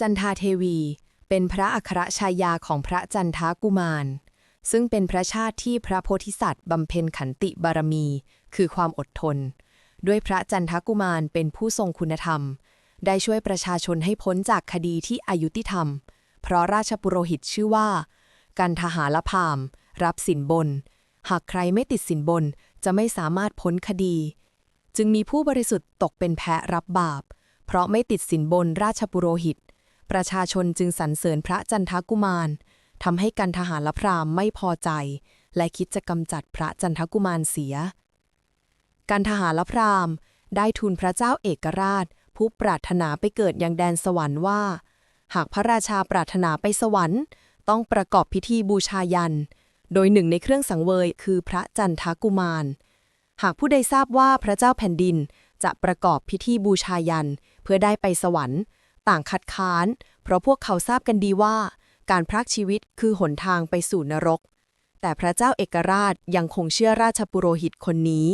จันทาเทวี เป็นพระอัครชายาของพระจันทากุมาร ซึ่งเป็นพระชาติที่พระโพธิสัตว์บำเพ็ญขันติบารมี คือความอดทน ด้วยพระจันทกุมารเป็นผู้ทรงคุณธรรม ได้ช่วยประชาชนให้พ้นจากคดีที่อายุติธรรม เพราะราชปุโรหิตชื่อว่า กันทหารพาม รับสินบน หากใครไม่ติดสินบนจะไม่สามารถพ้นคดี จึงมีผู้บริสุทธิ์ตกเป็นแพะรับบาป เพราะไม่ติดสินบนราชปุโรหิต ประชาชนจึงสรรเสริญพระจันทกุมารทำให้กันทหารละพราหมณ์ไม่พอใจ และคิดจะกำจัดพระจันทกุมารเสีย กันทหารละพราหมณ์ ได้ทูลพระเจ้าเอกราช ผู้ปรารถนาไปเกิดยังแดนสวรรค์ว่า หากพระราชาปรารถนาไปสวรรค์ ต้องประกอบพิธีบูชายัน โดยหนึ่งในเครื่องสังเวยคือพระจันทกุมาร หากผู้ใดทราบว่าพระเจ้าแผ่นดินจะประกอบพิธีบูชายันเพื่อได้ไปสวรรค์ ต่างคัดค้าน เพราะพวกเขาทราบกันดีว่า การพรากชีวิตคือหนทางไปสู่นรก แต่พระเจ้าเอกราชยังคงเชื่อราชปุโรหิตคนนี้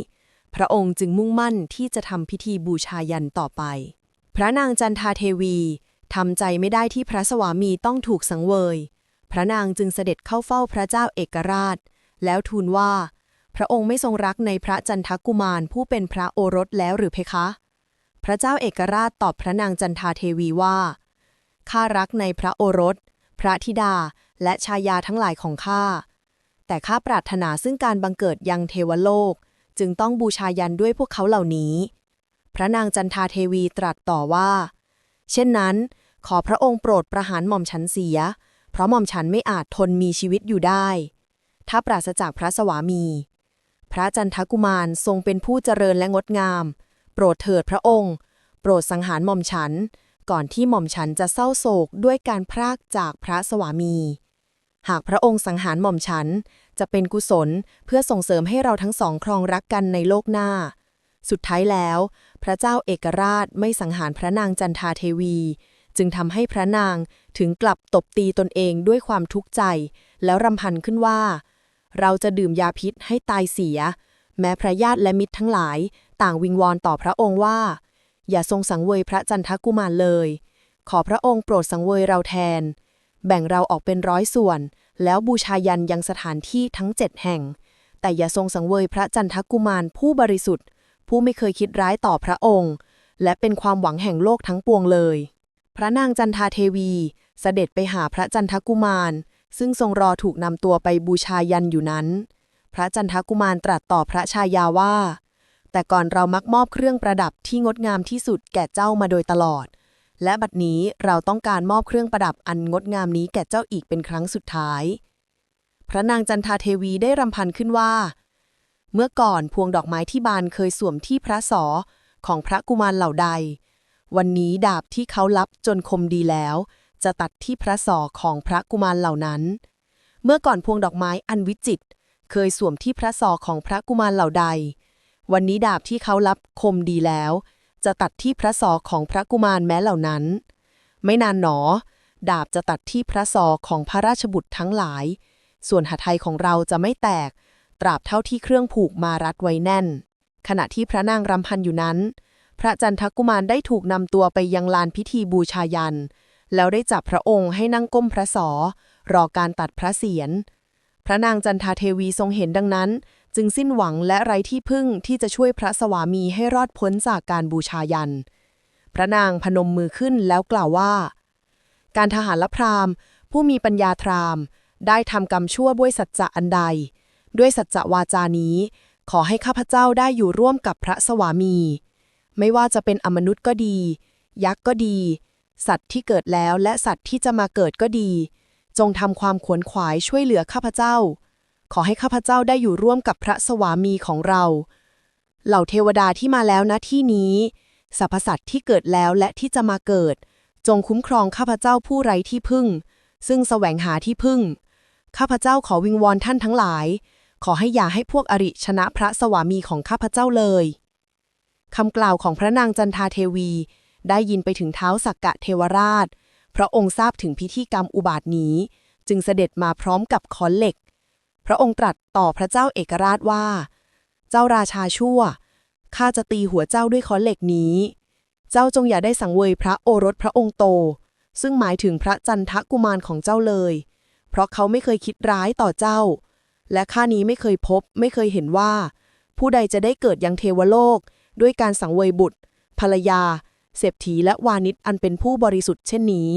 พระองค์จึงมุ่งมั่นที่จะทำพิธีบูชายันต่อไป พระนางจันทาเทวีทำใจไม่ได้ที่พระสวามีต้องถูกสังเวย พระนางจึงเสด็จเข้าเฝ้าพระเจ้าเอกราช แล้วทูลว่า พระองค์ไม่ทรงรักในพระจันทกุมารผู้เป็นพระโอรสแล้วหรือเพคะ ระเจ้าเอกราชตอบพระนางจันทาเทวีว่า ข้ารักในพระโอรส พระธิดา และชายาทั้งหลายของข้า แต่ข้าปรารถนาซึ่งการบังเกิดยังเทวโลก จึงต้องบูชายันด้วยพวกเขาเหล่านี้ พระนางจันทาเทวีตรัสต่อว่า เช่นนั้น ขอพระองค์โปรดประหารหม่อมฉันเสีย เพราะหม่อมฉันไม่อาจทนมีชีวิตอยู่ได้ ถ้าปราศจากพระสวามี พระจันทกุมารทรงเป็นผู้เจริญและงดงาม รดเถิดพระองค์ โปรดสังหารหม่อมฉัน ก่อนที่หม่อมฉันจะเศร้าโศกด้วยการพรากจากพระสวามี หากพระองค์สังหารหม่อมฉัน จะเป็นกุศลเพื่อส่งเสริมให้เราทั้งสองครองรักกันในโลกหน้า สุดท้ายแล้ว พระเจ้าเอกราชไม่สังหารพระนางจันทาเทวี จึงทำให้พระนางถึงกลับตบตีตนเองด้วยความทุกข์ใจ แล้วรำพันขึ้นว่า เราจะดื่มยาพิษให้ตายเสียแม้พระญาติและมิตรทั้งหลาย ต่างวิงวอนต่อพระองค์ว่า อย่าทรงสังเวยพระจันทกุมารเลย ขอพระองค์โปรดสังเวยเราแทน แบ่งเราออกเป็นร้อยส่วน แล้วบูชายันยังสถานที่ทั้งเจ็ดแห่ง แต่อย่าทรงสังเวยพระจันทกุมารผู้บริสุทธิ์ ผู้ไม่เคยคิดร้ายต่อพระองค์ และเป็นความหวังแห่งโลกทั้งปวงเลย พระนางจันทาเทวีเสด็จไปหาพระจันทกุมาร ซึ่งทรงรอถูกนำตัวไปบูชายันอยู่นั้น พระจันทกุมารตรัสต่อพระชายาว่า แต่ก่อนเรามักมอบเครื่องประดับที่งดงามที่สุดแก่เจ้ามาโดยตลอด และบัดนี้เราต้องการมอบเครื่องประดับอันงดงามนี้แก่เจ้าอีกเป็นครั้งสุดท้าย พระนางจันทาเทวีได้รำพันขึ้นว่า เมื่อก่อนพวงดอกไม้ที่บานเคยสวมที่พระสอของพระกุมารเหล่าใด วันนี้ดาบที่เขารับจนคมดีแล้ว จะตัดที่พระสอของพระกุมารเหล่านั้น เมื่อก่อนพวงดอกไม้อันวิจิตรเคยสวมที่พระสอของพระกุมารเหล่าใด วันนี้ดาบที่เขารับคมดีแล้ว จะตัดที่พระสอของพระกุมารแม้เหล่านั้น ไม่นานหนอ ดาบจะตัดที่พระสอของพระราชบุตรทั้งหลาย ส่วนหทัยของเราจะไม่แตก ตราบเท่าที่เครื่องผูกมารัดไว้แน่น ขณะที่พระนางรำพันอยู่นั้น พระจันทกุมารได้ถูกนำตัวไปยังลานพิธีบูชายัน แล้วได้จับพระองค์ให้นั่งก้มพระสอรอการตัดพระเศียรพระนางจันทาเทวีทรงเห็นดังนั้น จึงสิ้นหวังและไร้ที่พึ่งที่จะช่วยพระสวามีให้รอดพ้นจากการบูชายัน พระนางพนมมือขึ้นแล้วกล่าวว่า การทหารละพรามผู้มีปัญญาทรามได้ทำกรรมชั่วด้วยสัจจะอันใด ด้วยสัจจะวาจานี้ ขอให้ข้าพเจ้าได้อยู่ร่วมกับพระสวามี ไม่ว่าจะเป็นอมนุษย์ก็ดี ยักษ์ก็ดี สัตว์ที่เกิดแล้วและสัตว์ที่จะมาเกิดก็ดี จงทำความขวนขวายช่วยเหลือข้าพเจ้า ขอให้ข้าพเจ้าได้อยู่ร่วมกับพระสวามีของเรา เหล่าเทวดาที่มาแล้วณที่นี้สรรพสัตว์ที่เกิดแล้วและที่จะมาเกิด จงคุ้มครองข้าพเจ้าผู้ไร้ที่พึ่ง ซึ่งแสวงหาที่พึ่ง ข้าพเจ้าขอวิงวอนท่านทั้งหลาย ขอให้อย่าให้พวกอริชนะพระสวามีของข้าพเจ้าเลยคำกล่าวของพระนางจันทาเทวี ได้ยินไปถึงเท้าสักกะเทวราช พระองค์ทราบถึงพิธีกรรมอุบาทนี้ จึงเสด็จมาพร้อมกับค้อนเหล็ก ระองค์ตรัสต่อพระเจ้าเอกราชว่า เจ้าราชาชั่ว ข้าจะตีหัวเจ้าด้วยค้อนเหล็กนี้ เจ้าจงอย่าได้สังเวยพระโอรสพระองค์โต ซึ่งหมายถึงพระจันทกุมารของเจ้าเลย เพราะเขาไม่เคยคิดร้ายต่อเจ้า และข้านี้ไม่เคยพบ ไม่เคยเห็นว่า ผู้ใดจะได้เกิดยังเทวโลก ด้วยการสังเวยบุตร ภรรยาเศรษฐีและวานิชอันเป็นผู้บริสุทธิ์เช่นนี้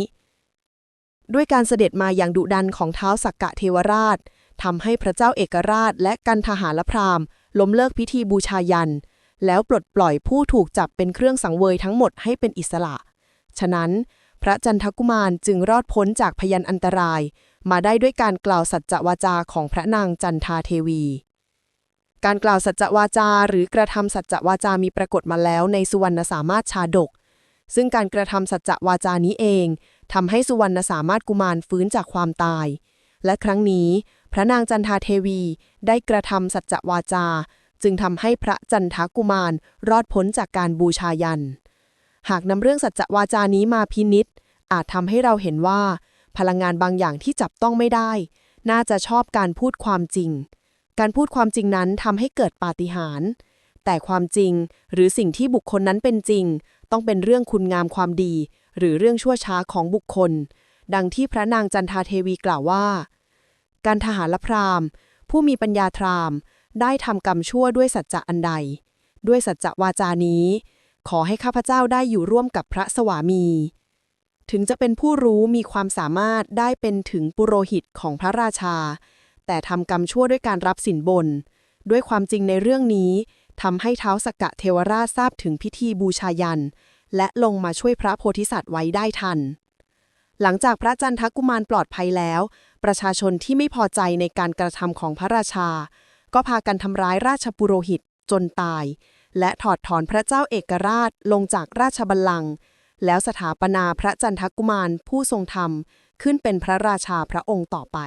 ด้วยการเสด็จมาอย่างดุดันของเท้าสักกะเทวราช ทำให้พระเจ้าเอกราชและกันทหารพราหมณ์ ล้มเลิกพิธีบูชายัน แล้วปลดปล่อยผู้ถูกจับเป็นเครื่องสังเวยทั้งหมดให้เป็นอิสระ ฉะนั้น พระจันทกุมารจึงรอดพ้นจากพยันอันตราย มาได้ด้วยการกล่าวสัจจวาจาของพระนางจันทาเทวี การกล่าวสัจจวาจา หรือกระทำสัจจวาจามีปรากฏมาแล้วในสุวรรณสามารถชาดก ซึ่งการกระทำสัจจวาจานี้เองทำให้สุวรรณสามารถกุมารฟื้นจากความตาย และครั้งนี้ พระนางจันทาเทวีได้กระทำสัจจวาจา จึงทำให้พระจันทกุมารรอดพ้นจากการบูชายัน หากนำเรื่องสัจจวาจานี้มาพินิษอาจทำให้เราเห็นว่า พลังงานบางอย่างที่จับต้องไม่ได้ น่าจะชอบการพูดความจริง การพูดความจริงนั้นทำให้เกิดปาฏิหาริย์แต่ความจริงหรือสิ่งที่บุคคลนั้นเป็นจริง ต้องเป็นเรื่องคุณงามความดี หรือเรื่องชั่วช้าของบุคคล ดังที่พระนางจันทาเทวีกล่าวว่า การทหารละพราหมณ์ผู้มีปัญญาทราม ได้ทำกรรมชั่วด้วยสัจจะอันใด ด้วยสัจจะวาจานี้ ขอให้ข้าพเจ้าได้อยู่ร่วมกับพระสวามี ถึงจะเป็นผู้รู้มีความสามารถได้เป็นถึงปุโรหิตของพระราชา แต่ทำกรรมชั่วด้วยการรับสินบน ด้วยความจริงในเรื่องนี้ทำให้เท้าสกกะเทวราชทราบถึงพิธีบูชายัน และลงมาช่วยพระโพธิสัตว์ไว้ได้ทัน หลังจากพระจันทกุมารปลอดภัยแล้ว ประชาชนที่ไม่พอใจในการกระทำของพระราชา ก็พากันทำร้ายราชปุโรหิตจนตาย และถอดถอนพระเจ้าเอกราชลงจากราชบัลลังก์แล้วสถาปนาพระจันทกุมารผู้ทรงธรรมขึ้นเป็นพระราชาพระองค์ต่อไป